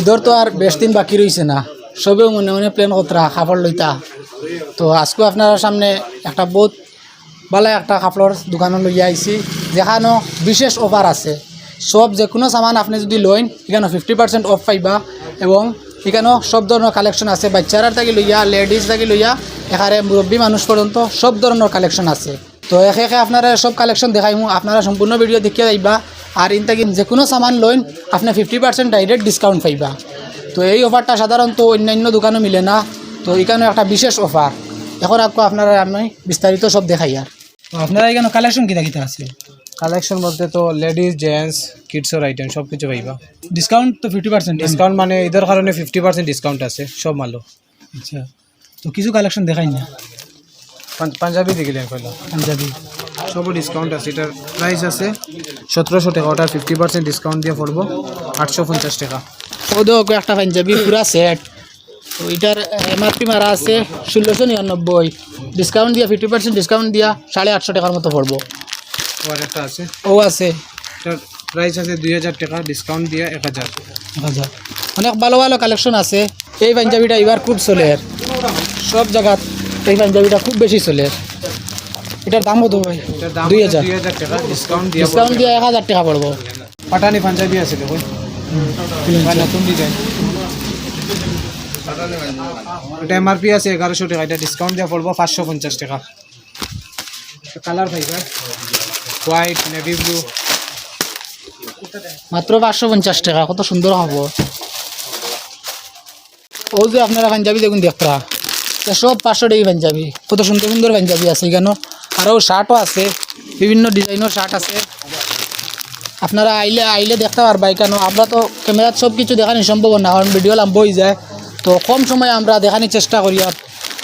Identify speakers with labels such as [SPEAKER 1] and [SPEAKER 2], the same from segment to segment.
[SPEAKER 1] ঈদর তো আর বেশ দিন বাকি রয়েছে না। সবেও মনে মনে প্ল্যান কতরা খাবার লইতা তো আজকে আপনার সামনে একটা বহুত ভালো একটা কাপড়ের দোকানে লইয়া আইছি যেখানেও বিশেষ অফার আছে। সব যে কোনো সামান আপনি যদি লইন এখানে ফিফটি পার্সেন্ট অফ পাইবা। এবং এখানেও সব ধরনের কালেকশন আছে। বাচ্চারা থাকি লইয়া লেডিস থাকি লইয়া এখানে মুরব্বী মানুষ পর্যন্ত সব ধরনের কালেকশন আছে। তো একে একে আপনারা সব কালেকশন দেখাইমু আপনারা সম্পূর্ণ ভিডিও দেখিয়ে যাইবা আর ইন থাকি যে কোনো সামান লইন আপনি ফিফটি পার্সেন্ট ডাইরেক্ট ডিসকাউন্ট পাইবা। তো এই অফারটা সাধারণত অন্যান্য দোকানও মিলে না। তো এখানে একটা বিশেষ অফার এখন আপনি আপনারা আমি বিস্তারিত সব দেখাই আর। আপনারা এখানে কালেকশন কিনা কিনা আছে
[SPEAKER 2] কালেকশন বলতে তো লেডিস জেন্টস কিডসের আইটেম সব কিছু পাইবা।
[SPEAKER 1] ডিসকাউন্ট তো ফিফটি পার্সেন্ট
[SPEAKER 2] ডিসকাউন্ট মানে ঈদের কারণে ফিফটি পার্সেন্ট ডিসকাউন্ট আছে সব মালো
[SPEAKER 1] আচ্ছা। তো কিছু কালেকশন দেখাই না।
[SPEAKER 2] পাঞ্জ- পাঞ্জাবি দেখিলেন কইলা।
[SPEAKER 1] পাঞ্জাবি।
[SPEAKER 2] সব ডিসকাউন্ট আছে এটার প্রাইস আছে সতেরোশো টাকা ওটা ফিফটি পার্সেন্ট ডিসকাউন্ট দিয়ে পড়ব আটশো পঞ্চাশ টাকা।
[SPEAKER 1] ও দেখো একটা পাঞ্জাবি পুরা সেট তো এটার এমআরপি মারা আছে ষোলোশো নিরানব্বই। ডিসকাউন্ট দিয়া ফিফটি পার্সেন্ট ডিসকাউন্ট দিয়া সাড়ে আটশো টাকার মতো পড়ব।
[SPEAKER 2] আবার একটা আছে।
[SPEAKER 1] ও আছে।
[SPEAKER 2] এটার প্রাইস আছে দুই হাজার টাকা ডিসকাউন্ট দিয়ে এক হাজার।
[SPEAKER 1] এক হাজার। অনেক ভালো ভালো কালেকশন আছে। এই পাঞ্জাবিটা এবার খুব চলে। সব জায়গাত এই পাঞ্জাবিটা খুব বেশি চলে। এটার দাম কত ভাই? দুই হাজার।
[SPEAKER 2] ডিসকাউন্ট দিয়ে
[SPEAKER 1] এক হাজার টাকা পড়ব।
[SPEAKER 2] পাটানি পাঞ্জাবি আছে দেখুন নতুন ডিজাইন এটা এমআরপি আছে এগারোশো টাকা। এটা ডিসকাউন্ট দিয়ে পড়ব পাঁচশো পঞ্চাশ টাকা। কালার পাইবা হোয়াইট নেভি ব্লু
[SPEAKER 1] মাত্র পাঁচশো পঞ্চাশ টাকা কত সুন্দর হব। ও যে আপনারা পাঞ্জাবি দেখুন দেখরা সব পাঁচশো টাকা পাঞ্জাবি। কত সুন্দর সুন্দর পাঞ্জাবি আছে এখানে আরও শার্টও আছে বিভিন্ন ডিজাইনের শার্ট আছে। আপনারা আইলে আইলে দেখতে পারবা এখানে আমরা তো ক্যামেরাত সব কিছু দেখানি সম্ভব না কারণ ভিডিও লাম্ব হয়ে যায়। তো কম সময়ে আমরা দেখানোর চেষ্টা করি। আর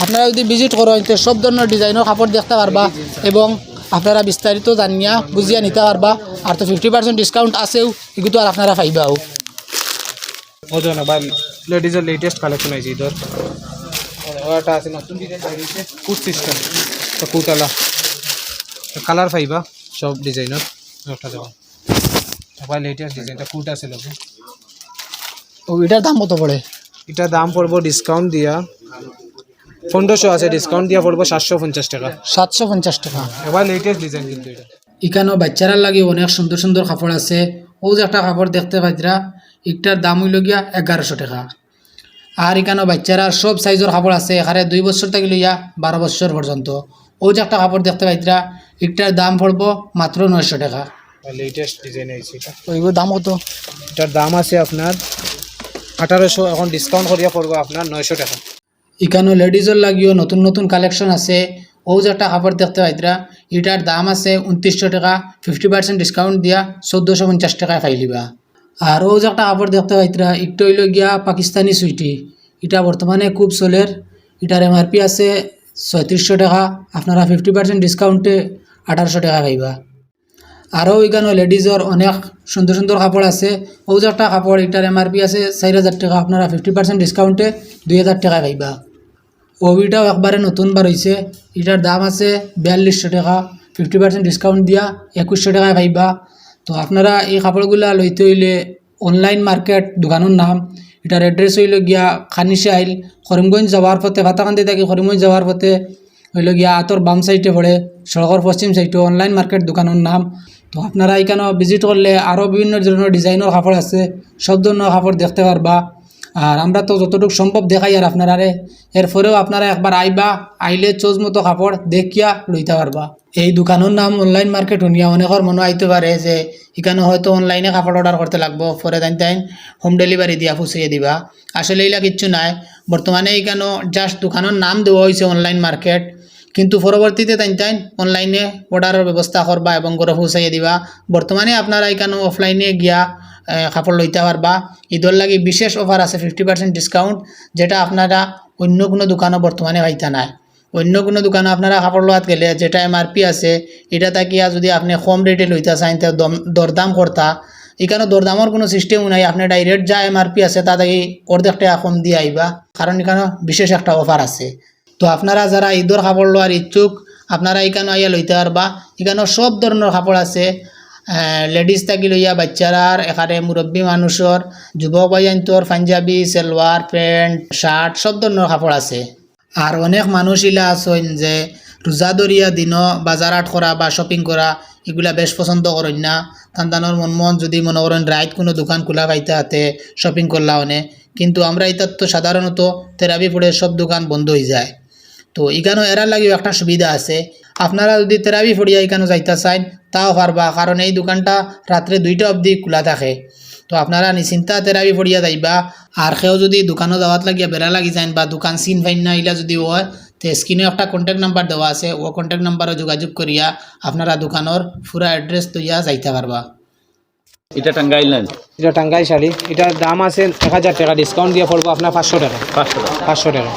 [SPEAKER 1] আপনারা যদি ভিজিট করেন তো সব ধরনের ডিজাইনের কাপড় দেখতে পারবা এবং আপনারা বিস্তারিত জানিয়া বুঝিয়া নিতে পারবা। আর তো ফিফটি পার্সেন্ট ডিসকাউন্ট আছেও এগুলো আর আপনারা পাইবাও।
[SPEAKER 2] বা লেডিজের লেটেস্ট কালেকশন আছে ইধর ওটা আছে নতুন। ডিজাইন কুট সিস্টেম তো কুটালা কালার পাইবা সব ডিজাইনের একটা দেওয়া তারপর লেটেস্ট ডিজাইনটা কুট আছে লোক
[SPEAKER 1] ও এটার দাম কত পড়ে
[SPEAKER 2] এটা দাম পড়ব ডিসকাউন্ট দিয়া। পনেরোশো আছে ডিসকাউন্ট দিয়া পড়ব সাতশো পঞ্চাশ টাকা।
[SPEAKER 1] সাতশো পঞ্চাশ টাকা।
[SPEAKER 2] এবার লেটেস্ট ডিজাইন কিন্তু এটা।
[SPEAKER 1] এখানেও বাচ্চারা লাগে অনেক সুন্দর সুন্দর কাপড় আছে। ও যে একটা কাপড় দেখতে পাইতরা একটার দাম হইল গিয়া এগারোশো টাকা। আর এখানেও বাচ্চারা সব সাইজের কাপড় আছে এখানে দুই বছর থেকে লইয়া বারো বছর পর্যন্ত ও যে একটা কাপড় দেখতে পাইতরা এটার দাম পড়ব মাত্র নয়শো টাকা।
[SPEAKER 2] লেটেস্ট ডিজাইন এটা।
[SPEAKER 1] তো এগুলোর দাম কত?
[SPEAKER 2] এটার দাম আছে আপনার আঠারোশো এখন ডিসকাউন্ট করিয়া পড়ব আপনার নয়শো টাকা।
[SPEAKER 1] এখানেও লেডিজের লাগিও নতুন নতুন কালেকশন আছে। ও যে একটা কাপড় দেখতে পাইতরা এটার দাম আছে উনত্রিশশো টাকা ফিফটি পার্সেন্ট ডিসকাউন্ট দিয়া চোদ্দোশো পঞ্চাশ টাকায় পাইলিবা আর ও যে একটা কাপড় দেখতে পাইতরা একটু হইল গিয়া পাকিস্তানি সুইটি এটা বর্তমানে খুব চলের এটার এমআরপি আছে ছয়ত্রিশশো টাকা, আপনারা ফিফটি পার্সেন্ট ডিসকাউন্টে আঠারোশো টাকা পাইবা। আরও এখানে লেডিজের অনেক সুন্দর সুন্দর কাপড় আছে। ও একটা কাপড় এটার এমআরপি আছে চার হাজার টাকা, আপনারা ফিফটি পার্সেন্ট ডিসকাউন্টে দুই হাজার টাকা পাইবা। ওভিটাও একবারে নতুন বার হয়েছে এটার দাম আছে বিয়াল্লিশশো টাকা ফিফটি পার্সেন্ট ডিসকাউন্ট দিয়া একুশশো টাকায় পাইবা। তো, আপনারা এই কাপড়গুলা লইতে হইলে অনলাইন মার্কেট দোকানের নাম এটার অ্যাড্রেস হইল গিয়া খানিশাইল করিমগঞ্জ যাওয়ার পথে, ভাতাকান্দি থাকি করিমগঞ্জ যাওয়ার পথে হইল গিয়া আতর বাম সাইডে পড়ে, সড়কের পশ্চিম সাইডে অনলাইন মার্কেট দোকানের নাম। তো আপনারা এখানে ভিজিট করলে আরও বিভিন্ন ধরনের ডিজাইনের কাপড় আছে, সব ধরনের কাপড় দেখতে পারবা। আর আমরা তো যতটুকু সম্ভব দেখাই আর আপনারারে। এরপরেও আপনারা একবার আইবা, আইলে চোজ মতো কাপড় দেখিয়া লইতে পারবা। এই দোকানের নাম অনলাইন মার্কেট শুনিয়া অনেকের মনে আইতে পারে যে, এখানে হয়তো অনলাইনে কাপড় অর্ডার করতে লাগবো, পরে তাই তাই হোম ডেলিভারি দিয়া ফুসিয়ে দিবা। আসলে এইলা কিচ্ছু নাই। বর্তমানে এখানে জাস্ট দোকানের নাম দেওয়া হয়েছে অনলাইন মার্কেট কিন্তু পরবর্তীতে তাই তাই অনলাইনে অর্ডারের ব্যবস্থা করবা এবং ঘরে পৌঁছাইয়ে দিবা। বর্তমানে আপনারা এখানে অফলাইনে গিয়া কাপড় লইতে পারবা ঈদর লাগি বিশেষ অফার আছে ফিফটি পার্সেন্ট ডিসকাউন্ট যেটা আপনারা অন্য কোনো দোকানও বর্তমানে পাইতা নাই। অন্য কোনো দোকানে আপনারা কাপড় লোয়াত গেলে যেটা এমআরপি আছে, এটা তাকিয়া যদি আপনি কম রেটে লইতে চান তো দম, দরদাম করতা এখানে দরদামর কোনো সিস্টেম নাই, আপনি ডাইরেক্ট যা এমআরপি আছে, তা থেকে অর্ধেক টাকা কম দিয়ে আইবা কারণ এখানে বিশেষ একটা অফার আছে। তো আপনারা যারা ঈদর কাপড় লোয়ার ইচ্ছুক, আপনারা এখানে আইয়া লইতে পারবা। এখানে সব ধরনের কাপড় আছে। লেডিজ থাকি লইয়া বাচ্চারার এখানে মুরব্বী মানুষের যুবক বাইন্তর পাঞ্জাবি সেলওয়ার প্যান্ট শার্ট সব ধরনের কাপড় আছে। আর অনেক মানুষ ইলা আছেন যে রোজা দরিয়া দিনও বাজার আট করা বা শপিং করা এগুলা বেশ পছন্দ করেন না। মন মন যদি মনে করেন রাইত কোনো দোকান খোলা পাইতে হাতে শপিং করলা অনে কিন্তু আমরা এটার তো সাধারণত থেরাপি পড়ে সব দোকান বন্ধ হয়ে যায়। তো এখানেও এরার লাগেও একটা সুবিধা আছে। আপনারা যদি তেরাবি ফড়িয়া এখানে যাইতে চান তাও পারবা কারণ এই দোকানটা রাত্রে দুইটা অবধি খোলা থাকে। তো আপনারা নিশ্চিন্তা তেরাবি ফড়িয়া যাইবা। আর সেও যদি দোকানও যাওয়াত লাগিয়া বেড়া লাগি যান বা দোকান চিন ফাইন না ইলা যদি হয় তো স্ক্রিনে একটা কন্ট্যাক্ট নাম্বার দেওয়া আছে। ও কন্ট্যাক্ট নাম্বারও যোগাযোগ করিয়া আপনারা দোকানের পুরা অ্যাড্রেস তৈয়া যাইতে পারবা
[SPEAKER 3] এটা টাঙ্গাইল না?
[SPEAKER 2] এটা টাঙ্গাই শাড়ি। এটার দাম আছে এক হাজার টাকা। ডিসকাউন্ট দিয়ে পড়ব আপনার পাঁচশো টাকা।
[SPEAKER 3] পাঁচশো টাকা।
[SPEAKER 2] পাঁচশো টাকা।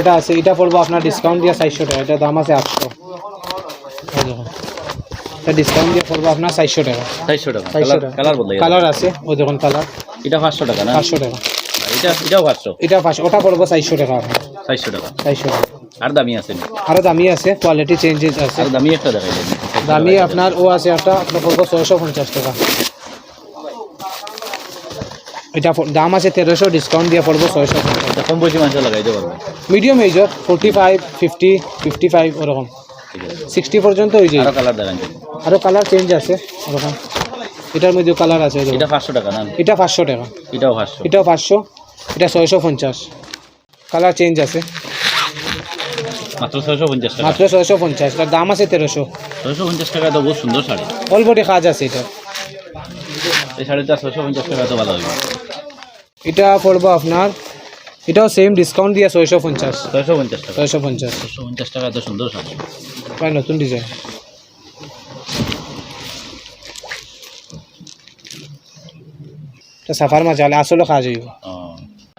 [SPEAKER 2] এটা আছে। এটা পড়ব আপনার ডিসকাউন্ট দিয়ে চারশো টাকা। এটা দাম আছে আটশো। দেখুন ডিসকাউন্ট দিয়ে পড়ব আপনার চারশো টাকা।
[SPEAKER 3] চারশো টাকা।
[SPEAKER 2] চারশো
[SPEAKER 3] কালার
[SPEAKER 2] টাকা।
[SPEAKER 3] কালার বদলাই
[SPEAKER 2] কালার আছে ওই দেখুন কালার
[SPEAKER 3] এটা পাঁচশো টাকা না?
[SPEAKER 2] পাঁচশো টাকা।
[SPEAKER 3] এটা এটাও পাঁচশো।
[SPEAKER 2] এটা পাঁচশো। ওটা পড়ব চারশো টাকা আপনার
[SPEAKER 3] চারশো টাকা।
[SPEAKER 2] চারশো টাকা।
[SPEAKER 3] আর দামি আছে নি?
[SPEAKER 2] দামি আছে কোয়ালিটি চেঞ্জেস আছে।
[SPEAKER 3] আর দামি একটা দেখাইলেন
[SPEAKER 2] দামি। আপনার ও আছে একটা আপনার পড়ব ছয়শো পঞ্চাশ টাকা। এটা দাম আছে তেরোশো ডিসকাউন্ট দিয়ে পড়ব ছয়শো পঞ্চাশ।
[SPEAKER 3] কম বয়সী মানুষ লাগাইতে পারবে
[SPEAKER 2] medium এজর forty five fifty fifty five ওরকম। সিক্সটি পর্যন্ত হয়ে যায়
[SPEAKER 3] আরও কালার দেখান
[SPEAKER 2] আরও কালার চেঞ্জ আছে ওরকম এটার মধ্যে কালার আছে
[SPEAKER 3] এটা পাঁচশো টাকা না?
[SPEAKER 2] এটা পাঁচশো টাকা।
[SPEAKER 3] এটাও পাঁচশো।
[SPEAKER 2] এটাও পাঁচশো এটা ছয়শো পঞ্চাশ। কালার চেঞ্জ আছে।
[SPEAKER 3] মাত্র ছয়শো পঞ্চাশ
[SPEAKER 2] মাত্র ছয়শো পঞ্চাশ তার দাম আছে তেরোশো।
[SPEAKER 3] ছয়শো পঞ্চাশ টাকা তো বহুত সুন্দর শাড়ি।
[SPEAKER 2] অল্পটি কাজ আছে এটা।
[SPEAKER 3] এই শাড়িটা ছয়শো পঞ্চাশ টাকা তো ভালো হবে।
[SPEAKER 2] এটা পড়ব আপনার এটাও সেম ডিসকাউন্ট দিয়া ছয়শো পঞ্চাশ।
[SPEAKER 3] ছয়শো পঞ্চাশ টাকা।
[SPEAKER 2] ছয়শো পঞ্চাশ।
[SPEAKER 3] ছয়শো পঞ্চাশ টাকা তো সুন্দর শাড়ি।
[SPEAKER 2] প্রায় নতুন ডিজাইন এটা সাফার মাছ আলে আসলে কাজ হইব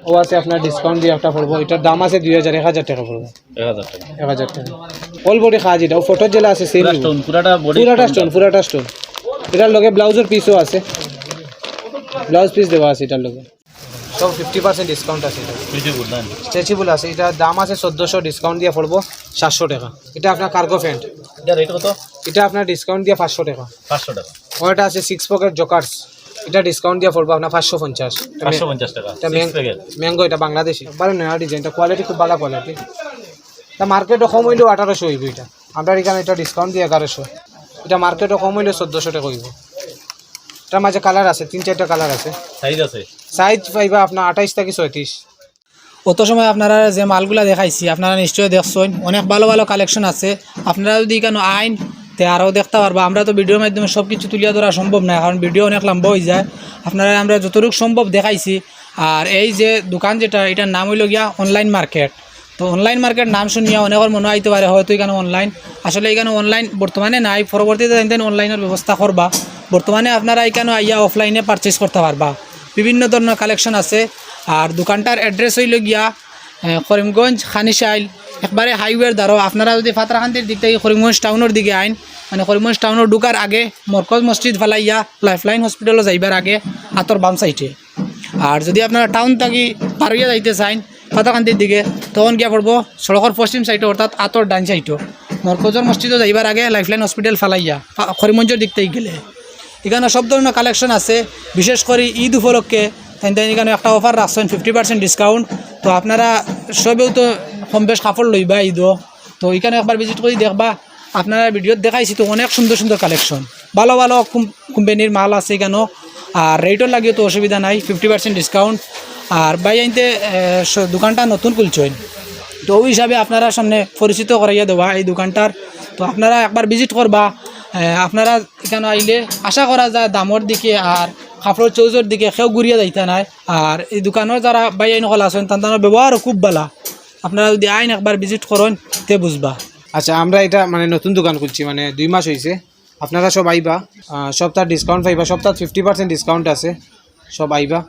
[SPEAKER 3] ও।
[SPEAKER 2] আছে আপনার ডিসকাউন্ট দিয়ে একটা পড়ব। এটার দাম আছে দুই হাজার এক হাজার টাকা পড়ব।
[SPEAKER 3] এক হাজার টাকা।
[SPEAKER 2] এক হাজার টাকা। অল বডি কাজ এটা ও ফটোর জেলা আছে সেম
[SPEAKER 3] পুরাটা
[SPEAKER 2] পুরাটা স্টোন পুরাটা স্টোন এটার লগে ব্লাউজের পিসও আছে। ব্লাউজ পিস দেওয়া আছে এটার লগে। সব ফিফটি পার্সেন্ট ডিসকাউন্ট আছে এটা। স্ট্রেচেবল আছে। এটার দাম আছে চোদ্দোশো ডিসকাউন্ট দিয়ে পড়ব সাতশো টাকা। এটা আপনার কার্গো প্যান্ট
[SPEAKER 3] এটা রেট কত?
[SPEAKER 2] এটা আপনার ডিসকাউন্ট দিয়ে পাঁচশো টাকা।
[SPEAKER 3] পাঁচশো টাকা।
[SPEAKER 2] ওটা আছে সিক্স পকেট জকার্স এটা ডিসকাউন্ট দিয়ে পড়ব আপনার পাঁচশো পঞ্চাশ।
[SPEAKER 3] পাঁচশো পঞ্চাশ টাকা।
[SPEAKER 2] এটা। ম্যাঙ্গো এটা বাংলাদেশি। ভালো নয়া ডিজাইনটা কোয়ালিটি খুব ভালো কোয়ালিটি তা মার্কেটও কম হইলেও আঠারোশো হইব এটা। আমরা এখানে এটা ডিসকাউন্ট দিয়ে এগারোশো। এটা মার্কেটও কম হইলেও চোদ্দোশো টাকা হইব। এটার মাঝে কালার আছে তিন চারটা কালার আছে।
[SPEAKER 3] সাইজ আছে?
[SPEAKER 2] সাইজ পাইবা আপনার আঠাইশ থেকে ছয়ত্রিশ
[SPEAKER 1] অত সময় আপনারা যে মালগুলা দেখাইছি, আপনারা নিশ্চয়ই দেখছেন অনেক ভালো ভালো কালেকশন আছে। আপনারা যদি কেন আইন তে আরও দেখতে পারবা, আমরা তো ভিডিওর মাধ্যমে সব কিছু তুলিয়া ধরা সম্ভব নয় কারণ ভিডিও অনেক লম্বা হয়ে যায়। আপনারা, আমরা যতটুকু সম্ভব দেখাইছি। আর এই যে দোকান যেটা, এটার নাম হইল গিয়া অনলাইন মার্কেট তো অনলাইন মার্কেট নাম শুনিয়া অনেকের মনে আইতে পারে, হয়তো এখানে অনলাইন আসলে এখানে অনলাইন বর্তমানে নাই, পরবর্তীতে জানতেন অনলাইনের ব্যবস্থা করবা। বর্তমানে আপনারা এখানে আইয়া অফলাইনে পারচেস করতে পারবা। বিভিন্ন ধরনের কালেকশন আছে। আর দোকানটার অ্যাড্রেস হইল গিয়া করিমগঞ্জ, খানিশাইল। একবারে হাইওয়ের দ্বারা আপনারা যদি ফাতরাখান্তির দিক থেকে করিমগঞ্জ টাউনের দিকে আইন মানে করিমগঞ্জ টাউনের ঢুকার আগে মরকজ মসজিদ ফালাইয়া লাইফলাইন হসপিটালও যাইবার আগে হাতর বাম সাইডে আর যদি আপনারা টাউন থাকি পারইয়া যাইতে চাইন ফাতাকান্তির দিকে, তখন গিয়া পড়ব সড়কের পশ্চিম সাইডে অর্থাৎ আতর ডান সাইডও মরকজর মসজিদও যাইবার আগে লাইফলাইন হসপিটাল ফালাইয়া করিমগঞ্জের দিক থেকে গেলে। এখানে সব ধরনের কালেকশন আছে। বিশেষ করে ঈদ উপলক্ষে তাই তাই এখানে একটা অফার রাখছেন ফিফটি পার্সেন্ট ডিসকাউন্ট তো আপনারা সবেও তো কম বেশ কাপড় লইবা ঈদও। তো এখানে একবার ভিজিট করে দেখবা, আপনারা ভিডিওত দেখাইছি তো অনেক সুন্দর সুন্দর কালেকশন ভালো ভালো কোম্পানির মাল আছে এখানেও। আর রেটও লাগিও তো অসুবিধা নাই ফিফটি পার্সেন্ট ডিসকাউন্ট আর বাই আইনতে দোকানটা নতুন খুলছেন তো ওই হিসাবে আপনারা সামনে পরিচিত করাইয়া দেওয়া এই দোকানটার। তো আপনারা একবার ভিজিট করবা আপনারা এখানে আইলে আশা করা যায় দামর দিকে আর কাপড়ের চৌজোর দিকে সেও ঘুরিয়ে যাইতে নাই। আর এই দোকানের যারা বাই আইন কল আছেন তাদের ব্যবহারও খুব ভালো আপনারা যদি আইন একবার ভিজিট করেন তে বুঝবা।
[SPEAKER 2] আচ্ছা আমরা এটা মানে নতুন দোকান খুলছি মানে দুই মাস হয়েছে আপনারা সব আইবা। সপ্তাহ ডিসকাউন্ট পাইবা সপ্তাহ ফিফটি পার্সেন্ট ডিসকাউন্ট আছে। সব আইবা।